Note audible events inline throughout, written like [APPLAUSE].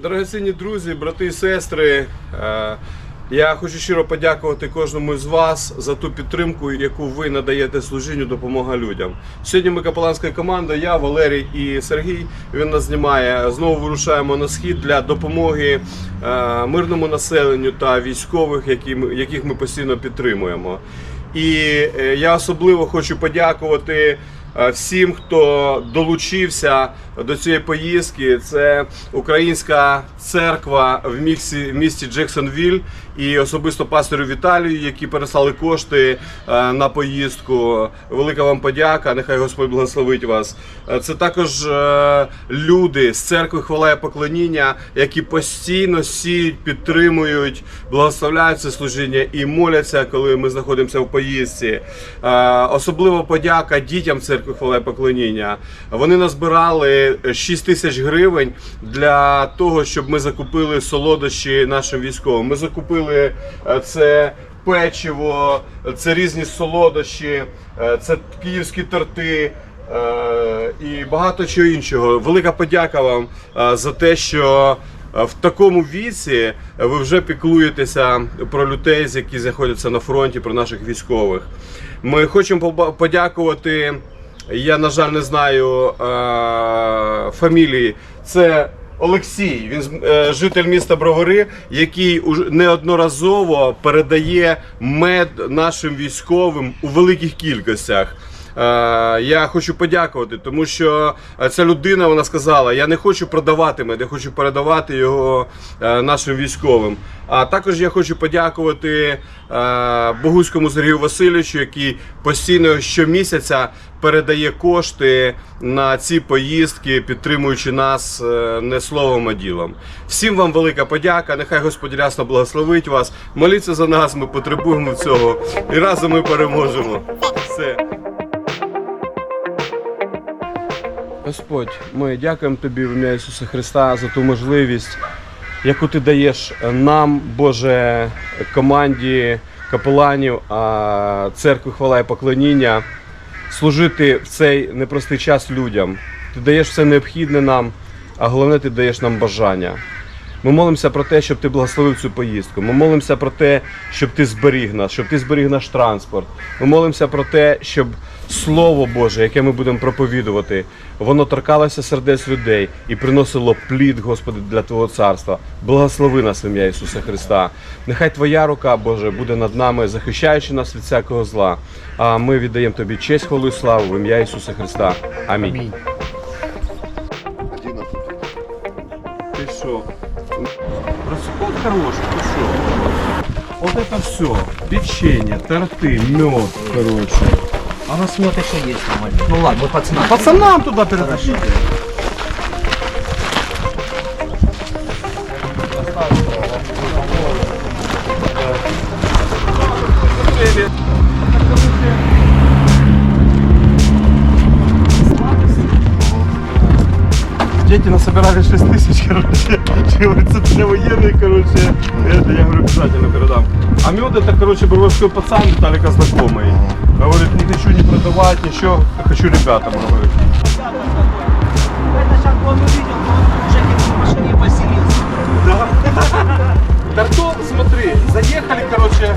Дорогоцінні друзі, брати і сестри, е, я хочу щиро подякувати кожному з вас за ту підтримку, яку ви надаєте служінню допомога людям. Сьогодні ми капеланська команда, я, Валерій і Сергій. Він нас знімає. Знову вирушаємо на схід для допомоги е, мирному населенню та військових, яких ми постійно підтримуємо. І е, я особливо хочу подякувати всім, хто долучився до цієї поїздки. Це українська церква в місті, в місті Джексонвіль і особисто пастору Віталію, які переслали кошти е, на поїздку. Велика вам подяка. Нехай Господь благословить вас. Е, Це також е, люди з церкви хвала і поклоніння, які постійно сіють, підтримують, благословляють це служіння і моляться, коли ми знаходимося в поїздці. Особливо подяка дітям церкви хвала і поклоніння. Вони назбирали 6 тисяч гривень для того, щоб ми закупили солодощі нашим військовим. Ми закупили е, це печиво, це різні солодощі, е, це київські торти. Е, і багато чого іншого. Велика подяка вам за те, що в такому віці ви вже піклуєтеся про людей, які знаходяться на фронті, про наших військових. Ми хочемо подякувати. Я, на жаль, не знаю е, фамілії. Це Олексій, він е, житель міста Бровари, який неодноразово передає мед нашим військовим у великих кількостях. Е, Я хочу подякувати, тому що е, ця людина вона сказала: я не хочу продавати мед, я хочу передавати його е, нашим військовим. А також я хочу подякувати Богуському Сергію Васильовичу, який постійно щомісяця передає кошти на ці поїздки, підтримуючи нас не словом, а ділом. Всім вам велика подяка. Нехай Господь рясно благословить вас. Моліться за нас, ми потребуємо цього. І разом ми переможемо. Все. Господь, ми дякуємо Тобі в ім'я Ісуса Христа за ту можливість, яку ти даєш нам, Боже, команді капеланів, церкви хвала і поклоніння, служити в цей непростий час людям. Ти даєш все необхідне нам, а головне, ти даєш нам бажання. Ми молимося про те, щоб ти благословив цю поїздку. Ми молимося про те, щоб ти зберіг нас, щоб ти зберіг наш транспорт. Ми молимося про те, щоб Слово Боже, яке ми будемо проповідувати, воно торкалося сердець людей і приносило плід, Господи, для Твого царства. Благослови нас в ім'я Ісуса Христа. Нехай Твоя рука, Боже, буде над нами, захищаючи нас від всякого зла. А ми віддаємо Тобі честь, хвалу і славу в ім'я Ісуса Христа. Амінь. Ты что? Рассуход хороший, ты что? Вот это все. Печенье, торты, мед, короче. А у нас вот еще есть нормально. Ну ладно, мы пацанам. Пацанам туда перетащите. Дети насобирали 6 тысяч, короче. Говорится, для военных, короче. Это я говорю, обязательно передам. А мед это, короче, броварской пацан Виталика знакомый. Говорит, не хочу не продавать, ничего, хочу ребятам, говорит. Это сейчас он увидел, он уже в машине поселился. Да. Смотри, заехали, короче,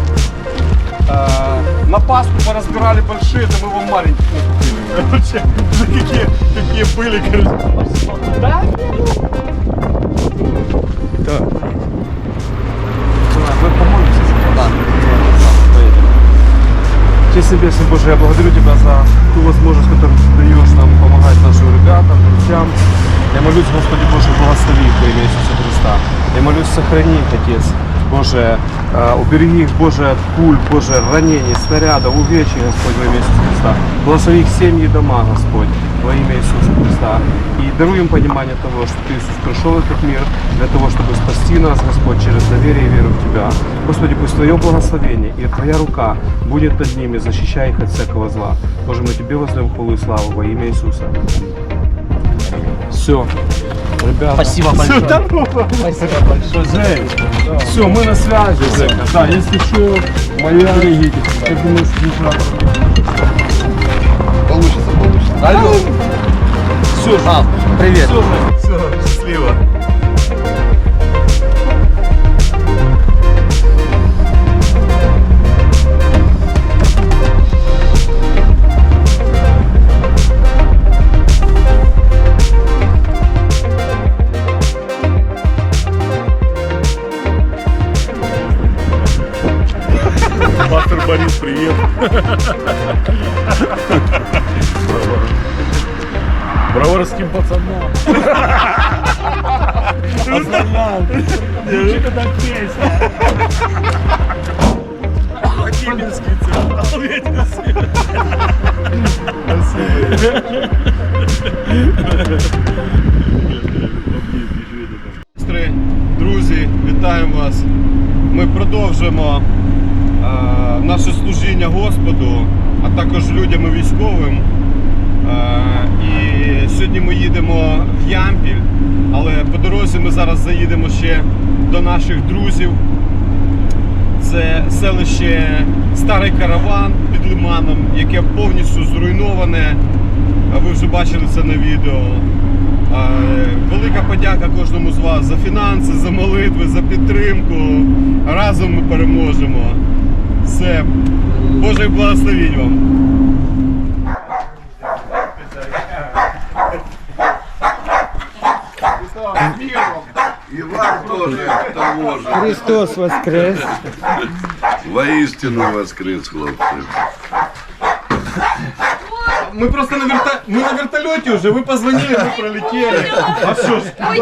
э, на Пасху поразбирали большие, это мы вам маленьких накупили. Короче, [LAUGHS] какие, какие были, короче. Да. Честь Небесный Боже, я благодарю Тебя за ту возможность, которую Ты даешь нам помогать нашим ребятам, друзьям. Я молюсь, Господи Боже, благослови их во имя Иисуса Христа. Я молюсь, сохрани их, Отец. Боже, э, убереги их, Боже, от пуль, Боже, ранений, снарядов, увечий, Господь, во имя Иисуса Христа. Благослови их семьи и дома, Господь, Во имя Иисуса Христа. И даруй им понимание того, что Ты, Иисус, пришел в этот мир для того, чтобы спасти нас, Господь, через доверие и веру в Тебя. Господи, пусть Твое благословение и Твоя рука будет над ними, защищая их от всякого зла. Боже, мы Тебе воздаем хвалу и славу во имя Иисуса. Все. Ребята. Спасибо большое. Здорово. Спасибо большое. Жень, все, мы на связи, Жека. Да, если что, моя едете. Как думаешь, Получится, получится. Алло. Все, а, привет. Все, все, счастливо. Мастер Борис, привет! київським пацанам. Пацанам. Чи тоді пісня? Владимирський це. Друзі, вітаємо вас. Ми продовжуємо е, наше служіння Господу, а також людям і військовим. Е, і сьогодні ми їдемо в Ямпіль, але по дорозі ми зараз заїдемо ще до наших друзів. Це селище Старий Караван під Лиманом, яке повністю зруйноване. Ви вже бачили це на відео. Е, Велика подяка кожному з вас за фінанси, за молитви, за підтримку. Разом ми переможемо. Все. Боже благословіть вам. Христос воскрес! Воистину воскрес, хлопцы. Ми просто на верта... ми на вертольоті вже, ви позвонили, ми пролетіли. А що ж? Я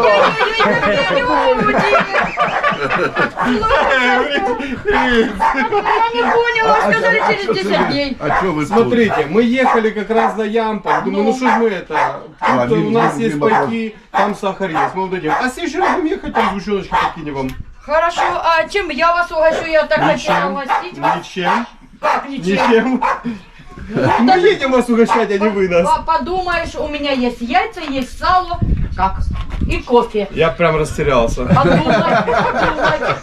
не поняла, сказали через 10 дней. А что вы Смотрите, мы ехали как раз на Ямполь. Думаю, ну что ж мы это? У мимо- нас есть мимо пайки, там сахар есть. Мы вот дадим. А следующий раз будем ехать, там сгущеночки подкинем вам. Хорошо, а чем я вас угощу? Я так хотела угостить вас. Ничем. Как ничем? Ничем. Мы едем вас угощать, а не вы нас. По- Подумаешь, у меня есть яйца, есть сало, как? И кофе. Я прям растерялся. Подумать, подумать,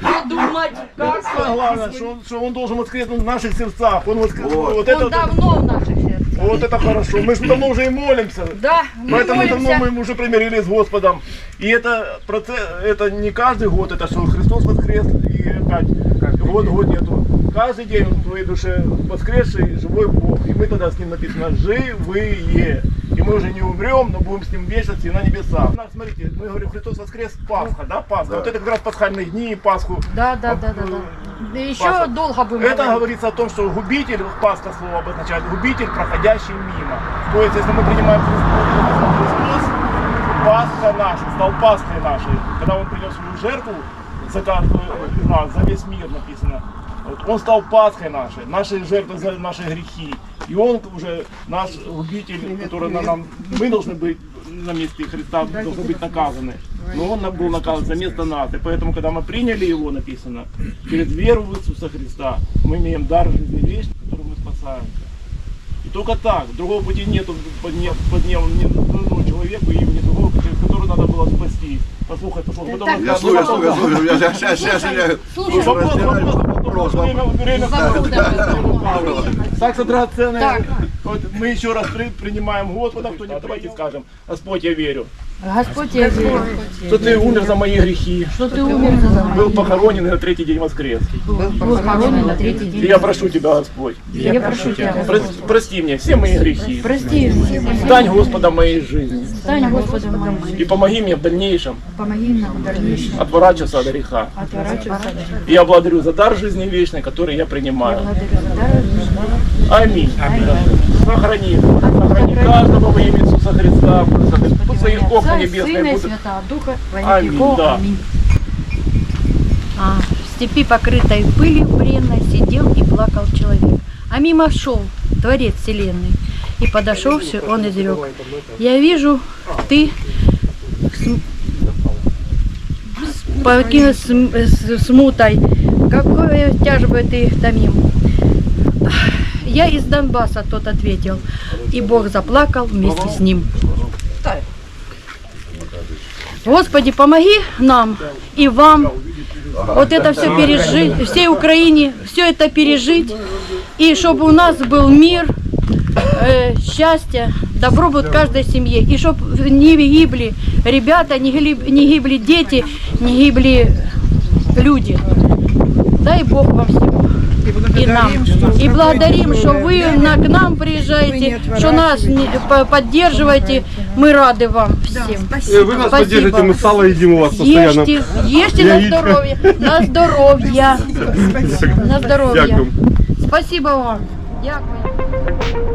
подумать, как? Главное, что он, что он должен воскреснуть в наших сердцах. Он, воскрес... Вот. вот, Он это, давно в наших сердцах. вот это хорошо. Мы же давно уже и молимся. Да, мы Поэтому давно молимся. мы уже примирились с Господом. И это процесс, это не каждый год, это что Христос воскрес и опять год, год нету. Каждый день он в твоей душе воскресший, живой Бог. И мы тогда с ним написано живые. И мы уже не умрем, но будем с ним в вечности на небесах. Смотрите, мы говорим, Христос воскрес Пасха, да, Пасха. Вот это как раз пасхальные дни, Пасху. Да, да, да, да, да. Да Еще Пасха. долго будем Это говорить. говорится о том, что губитель, Пасха слово обозначает, губитель, проходящий мимо. То есть, если мы принимаем Христос, Пасха наша, стал Пасхой нашей. Когда Он принес свою жертву за каждого из нас, за весь мир написано. Вот, он стал Пасхой нашей, нашей жертвой за наши грехи. И Он уже наш губитель, который на нам, мы должны быть на месте Христа, должны быть наказаны. Но Он был наказан за место нас. И поэтому, когда мы приняли Его, написано, через веру в Иисуса Христа, мы имеем дар жизни вечной, которым мы спасаемся. И только так, другого пути нету под не- под небом ни одному человеку, и имени другого, через который надо было спасти. Послухай, послухай, потом... Я слушаю, слушаю, слушаю. Я сейчас, сейчас, сейчас, я... Слушай, Вопрос, вопрос, вопрос, Вопрос, время, время Вопрос, Так что, драгоценные, Так. вот мы еще раз при- принимаем Господа, кто-нибудь давайте скажем, Господь, я верю, Господь, я верю, что Ты умер за мои грехи, что ты умер за нас. был похоронен и на третий день воскрес. Был похоронен на третий день. я прошу Тебя, Господь, Я прошу тебя, прос- прости мне все мои грехи, прости, стань Господом моей жизни стань Господом моим, и помоги мне в дальнейшем помоги нам в дальнейшем отворачиваться от греха. отворачиваться от греха. И я благодарю за дар жизни вечной, который я принимаю. Жизни. Аминь. Сохрани, сохрани каждого во имя Иисуса Христа. Отца и Сына и будет. Святого Духа, во Аминь, веки веков. да. Аминь. А, в степи, покрытой пылью бренной, сидел и плакал человек. А мимо шел Творец Вселенной. И подошелся он изрек. Я вижу, ты с, с- покинут с, с смутой. Какое тяжбы ты томим. Я из Донбасса, тот ответил. И Бог заплакал вместе с ним. Господи, помоги нам и вам вот это все пережить, всей Украине все это пережить, и чтобы у нас был мир, э, счастье, добробут каждой семье, и чтобы не гибли ребята, не гибли, не гибли дети, не гибли люди. Дай Бог вам всего. И нам. И благодарим, что вы на, к нам приезжаете, что нас поддерживаете. Мы рады вам всем. Э, Вы нас Спасибо. поддержите, мы сало едим у вас постоянно. Ешьте, ешьте на Яичко. здоровье, на здоровье, на здоровье. Дякую. Спасибо вам. Дякую.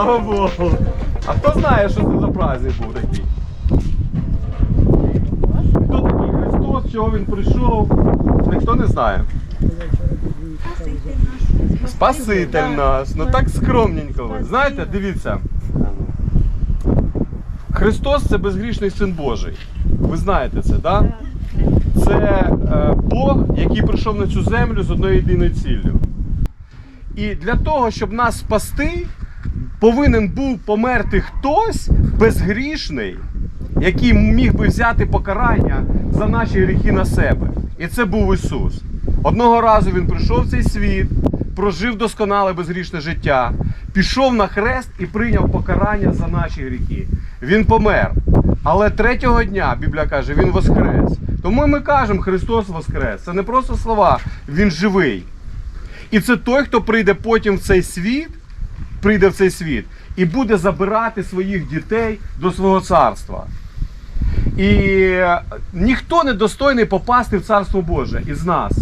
Слава Богу! А хто знає, що це за праздник був такий? Хто такий Христос, чого він прийшов? Ніхто не знає. Спаситель наш. Ну так скромненько. Знаєте, дивіться. Христос це безгрішний син Божий. Ви знаєте це, так? Да? Це е, Бог, який прийшов на цю землю з одною єдиною ціллю. І для того, щоб нас спасти, повинен був померти хтось безгрішний, який міг би взяти покарання за наші гріхи на себе. І це був Ісус. Одного разу Він прийшов в цей світ, прожив досконале безгрішне життя, пішов на хрест і прийняв покарання за наші гріхи. Він помер. Але третього дня, Біблія каже, Він воскрес. Тому ми кажемо, Христос воскрес. Це не просто слова, Він живий. І це той, хто прийде потім в цей світ, прийде в цей світ і буде забирати своїх дітей до свого царства. І ніхто не достойний попасти в Царство Боже із нас.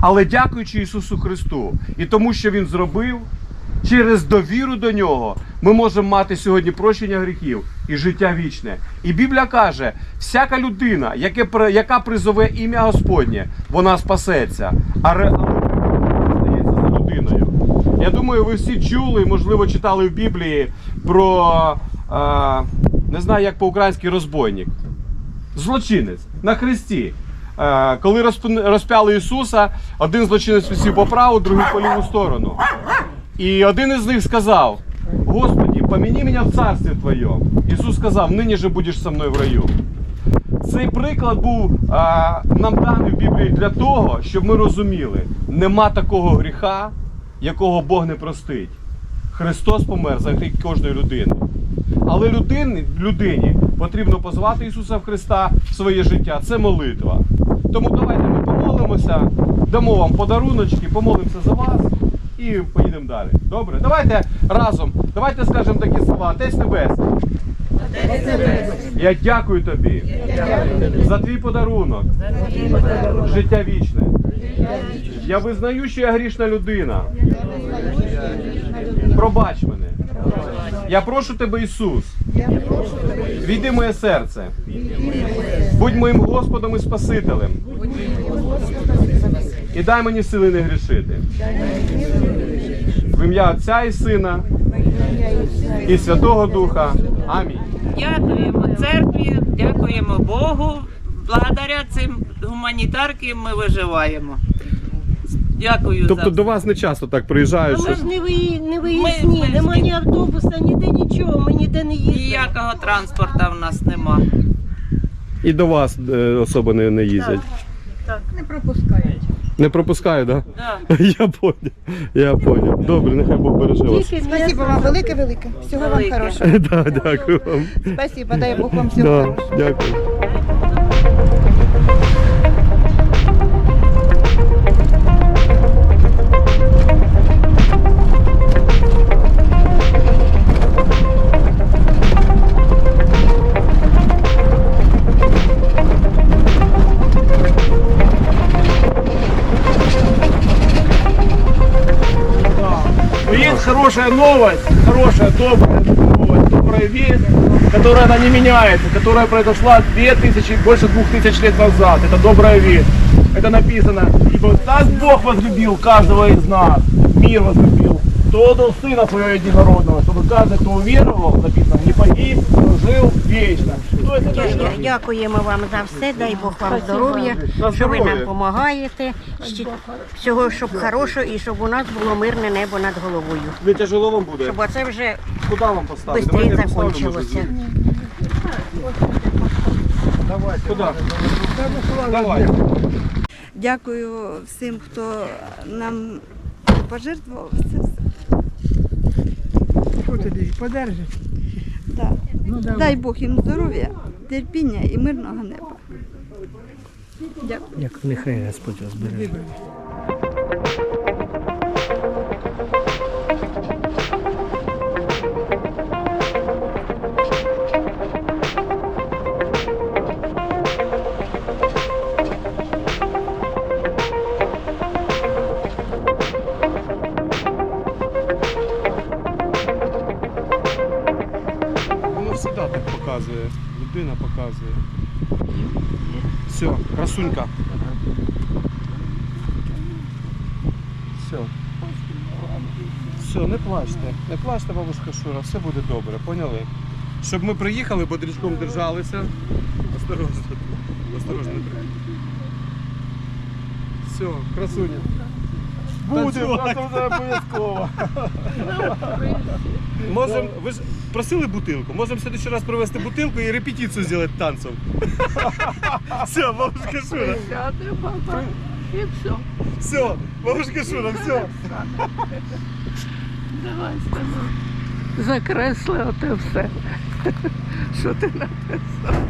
Але дякуючи Ісусу Христу і тому, що Він зробив, через довіру до нього ми можемо мати сьогодні прощення гріхів і життя вічне. І Біблія каже: всяка людина, яка призове ім'я Господнє, вона спасеться. А ре- але стається за людиною. Я думаю, ви всі чули, можливо, читали в Біблії про е, не знаю, як по-українськи розбойник. Злочинець на хресті. Е, коли розп- розпяли Ісуса, один злочинець висів по праву, другий по ліву сторону. І один із них сказав: Господи, поміни мене в царстві Твоєму. Ісус сказав, нині же будеш со мною в раю. Цей приклад був а, нам даний в Біблії для того, щоб ми розуміли, нема такого гріха, якого Бог не простить. Христос помер за гріх кожної людини. Але людині, людині потрібно позвати Ісуса в Христа в своє життя. Це молитва. Тому давайте ми помолимося, дамо вам подаруночки, помолимося за вас і поїдемо далі. Добре? Давайте разом, давайте скажемо такі слова. Отець Небесний. Я дякую тобі за твій подарунок. Життя вічне. Я визнаю, що я грішна людина. Пробач мене. Я прошу тебе, Ісус. Війди моє серце. Будь моїм Господом і Спасителем. І дай мені сили не грішити. В ім'я Отця і Сина і Святого Духа. Амінь. Дякуємо церкві, дякуємо Богу. Благодаря цим гуманітарки ми виживаємо. Дякую Тобто за до вас не часто так приїжджають. Ми ж не, ви, не виїзні, ми- нема ні автобуса, ніде нічого, ми ніде не їздимо. ніякого транспорту в нас нема. І до вас е, особо не, не їздять. Не пропускають. Не пропускаю, так? Да. Да? [LAUGHS] Я поняв. Я поняв. Добре, нехай Бог береже вас. Спасибо вам велике-велике. Всього вам хорошого. [LAUGHS] Да, дякую вам. Спасибо, дай Бог вам всього Да, хорошого. дякую. Хорошая новость, хорошая, добрая новость, добрая весть, которая она не меняется, которая произошла 2000, больше 2000 лет назад. Это добрая весть. Это написано, ибо так Бог возлюбил каждого из нас, мир возлюбил, то отдал Сына Своего Единородного, чтобы каждый, кто уверовал, написано, не погиб, но жил вечно. Дякуємо вам за все, дай Бог вам здоров'я, що ви нам допомагаєте, всього, щоб хорошого і щоб у нас було мирне небо над головою. Не тяжело вам буде? Щоб оце вже Куди вам поставити? швидше закінчилося. Куди? Давай. Дякую всім, хто нам пожертвував це все. Що тобі, подержиш? Да. Дай Бог їм здоров'я, терпіння і мирного неба. Дякую. Як нехай Господь вас бере. Показує. Людина показує. Все, красунька. Все. Все, не плачте. Не плачте, бабушка Шура, все буде добре, поняли? Щоб ми приїхали, бодрячком держалися. Осторожно. Осторожно. Все, красуня. Буде, обов'язково. Можем, ви ж просили бутилку. Можемо в следующий раз привезти бутилку і репетицію зробити танцем. [LAUGHS] Все, бабушка Шура. І все. Все, бабушка Шура, все. Давай, Закресли оте все. Що ти написав?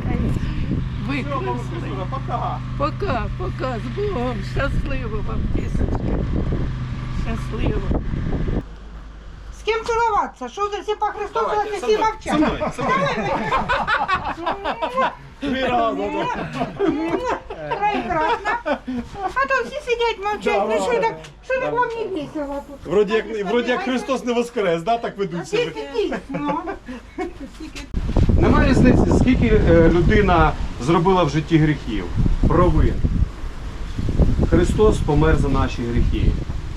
Викресли. пока. Пока, пока, з Богом. Щасливо вам, тисячки. Щасливо. Цілуватися? Що за всі по Христу, Давайте, всі со мовчать? мною, со мною. Три рази. Прекрасно. А то всі сидять мовчать. Ну що так, що так вам не весело тут? Вроді як, вроді як Христос не воскрес, да? так ведуть себе. Тільки дійсно. Немає різниці, скільки е, людина зробила в житті гріхів, провин. Христос помер за наші гріхи.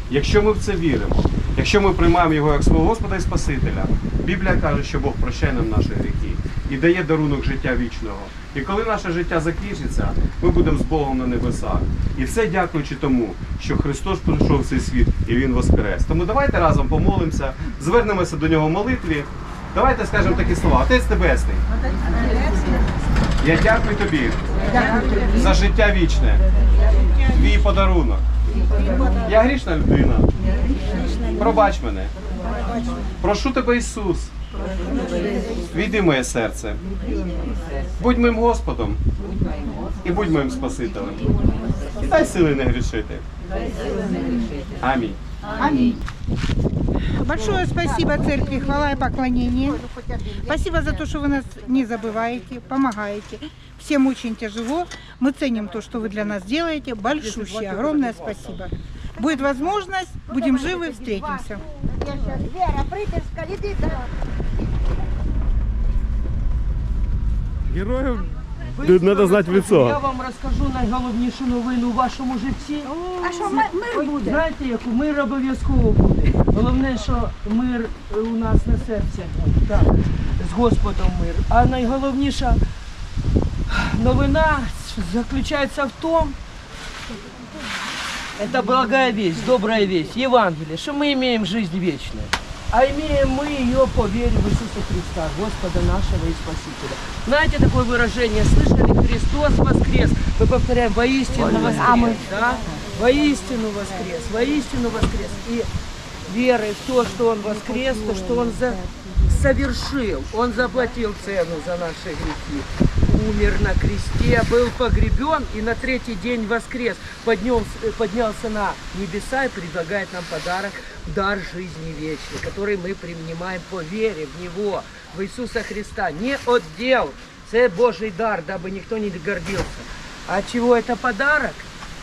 Якщо ми в це віримо, якщо ми приймаємо його як свого Господа і Спасителя, Біблія каже, що Бог прощає нам наші гріхи і дає дарунок життя вічного. І коли наше життя закінчиться, ми будемо з Богом на небесах. І все дякуючи тому, що Христос прийшов в цей світ і Він воскрес. Тому давайте разом помолимося, звернемося до нього в молитві. Давайте скажемо такі слова. Отець Небесний. Я дякую тобі за життя вічне, твій подарунок. Я грішна людина. Пробач мене. Прошу тебе, Ісус. Війди моє серце. Будь моїм Господом і будь моїм Спасителем. І дай сили не грішити. Амінь. Большое спасибо церкви, хвала и поклонение. Спасибо за то, что вы нас не забываете, помогаете. Всем очень тяжело. Мы ценим то, что вы для нас делаете. Большущее, огромное спасибо. Будет возможность, будем живы, встретимся. Вера, притерська, іди Героїв треба знати в лицо. Я вам розкажу найголовнішу новину у вашому житті. А що мир буде? Знаєте, яку мир обов'язково буде. Головне, що мир у нас на серці був. Так, з Господом мир. А найголовніша новина заключається в тому, это благая весть, добрая весть, Евангелие, что мы имеем жизнь вечную. А имеем мы ее по вере в Иисуса Христа, Господа нашего и Спасителя. Знаете такое выражение, слышали, Христос воскрес. Мы повторяем, воистину воскрес. Да? Воистину воскрес, воистину воскрес. И верой в то, что Он воскрес, то, что Он за- совершил. Он заплатил цену за наши грехи. Умер на кресте, был погребен и на третий день воскрес. Поднялся, поднялся на небеса и предлагает нам подарок, дар жизни вечной, который мы принимаем по вере в Него, в Иисуса Христа. Не от дел, это Божий дар, дабы никто не гордился. А чего это подарок?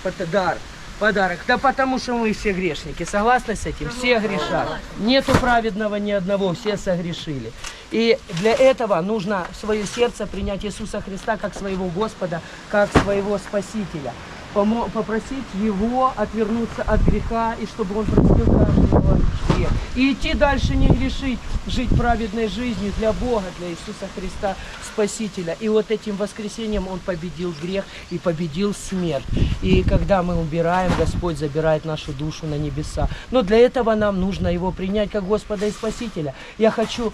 Это дар. Подарок. Да потому что мы все грешники. Согласны с этим? Все грешат. Нету праведного ни одного, все согрешили. И для этого нужно свое сердце принять Иисуса Христа как своего Господа, как своего Спасителя. Попросить Его отвернуться от греха, и чтобы Он простил каждый его грех. И идти дальше не грешить, жить праведной жизнью для Бога, для Иисуса Христа, Спасителя. И вот этим воскресением Он победил грех и победил смерть. И когда мы убираем, Господь забирает нашу душу на небеса. Но для этого нам нужно Его принять как Господа и Спасителя. Я хочу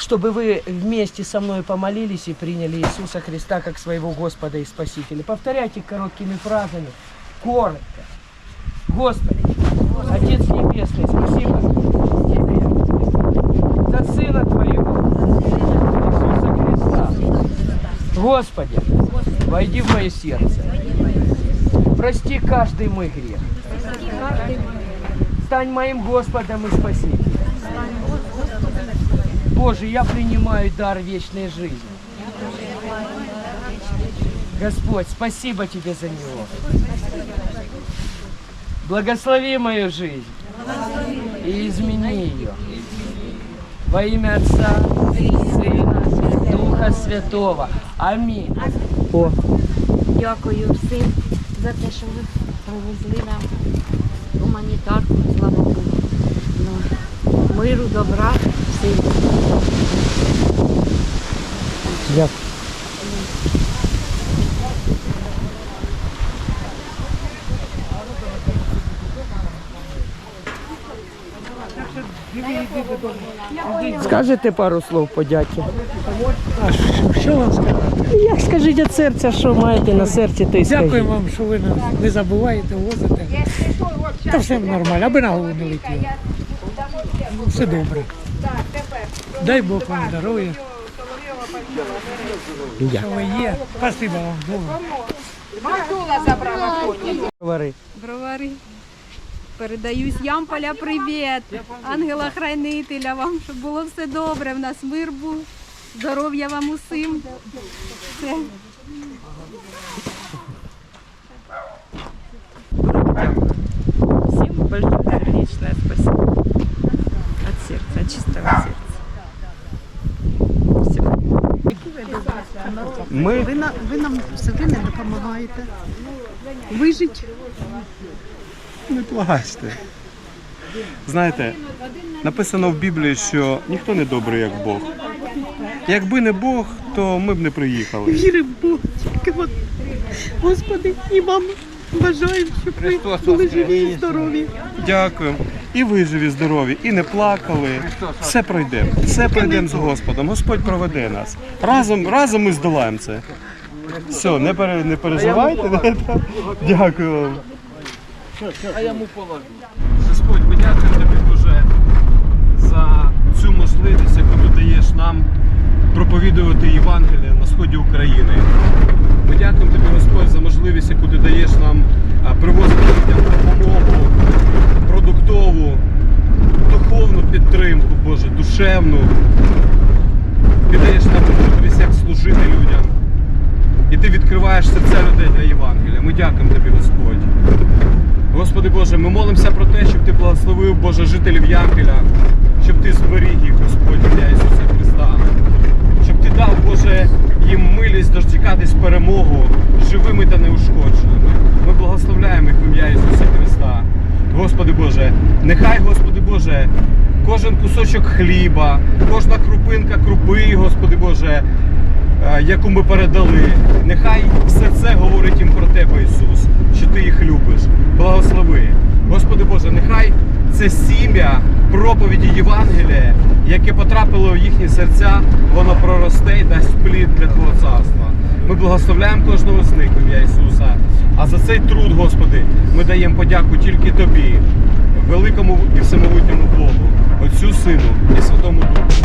чтобы вы вместе со мной помолились и приняли Иисуса Христа как своего Господа и Спасителя. Повторяйте короткими фразами, коротко. Господи, Отец Небесный, спасибо Тебе за Сына Твоего, Иисуса Христа. Господи, войди в мое сердце. Прости каждый мой грех. Стань моим Господом и Спасителем. Боже, я принимаю дар вечной жизни. Господь, спасибо Тебе за него. Благослови мою жизнь и измени ее. Во имя Отца, Сына, Духа Духа Святого. Амінь. О, Дякую всім за те, що ви привезли нам гуманітарку, слава Богу. Ну, миру, добра, Дякую. Скажете пару слов подяки? Що вам сказати? Як скажіть від серця, що маєте на серці, то й скажіть. Дякую вам, що ви нас не забуваєте, возите. Та все нормально, аби на голову не летіло. Все добре. Дай Бог вам здоров'я. Що ви є. Спасибо вам Богу. Говори. Бровари. Передаю з Ямполя привіт. Ангела-хранителя вам, щоб було все добре. В нас мир був. Здоров'я вам усім. Все. Всем большое сердечное спасибо. От сердца, от чистого сердца. Ми Ви, на, ви нам все не допомагаєте. Вижить. Не плачте. Знаєте, написано в Біблії, що ніхто не добрий, як Бог. Якби не Бог, то ми б не приїхали. Віри в Бога. Тільки от. Господи, і вам бажаємо, щоб ви були живі і здорові. Дякую. І ви живі, здорові, і не плакали. Все пройде. Все пройдемо з Господом. Господь проведе нас. Разом, разом ми здолаємо це. Все, не, пере, не переживайте. [LAUGHS] Дякую вам. А я му положу. Господь, ми дякуємо тобі, Боже, за цю можливість, яку ти даєш нам проповідувати Євангеліє на сході України. Ми дякуємо тобі, Господь, за можливість, яку ти даєш нам а, привозити людям допомогу, продуктову, духовну підтримку, Боже, душевну. Ти даєш нам можливість як служити людям. І ти відкриваєш серця людей для Євангелія. Ми дякуємо тобі, Господь. Господи Боже, ми молимося про те, щоб ти благословив Боже жителів Ямпіля, щоб ти зберіг їх, Господь, ім'я Ісуса Христа. Щоб ти дав, Боже, їм милість дочекатись перемогу живими та неушкодженими. Ми благословляємо їх в ім'я Ісуса Христа. Господи Боже, нехай, Господи Боже, кожен кусочок хліба, кожна крупинка крупи, Господи Боже, е, яку ми передали. Нехай все це говорить їм про Тебе, Ісус, що Ти їх любиш. Боже, нехай це сім'я проповіді Євангелія, яке потрапило в їхні серця, воно проросте і дасть плід для Твого царства. Ми благословляємо кожного з них ім'я Ісуса. А за цей труд, Господи, ми даємо подяку тільки Тобі, великому і всемогутньому Богу, Отцю Сину і Святому Духу.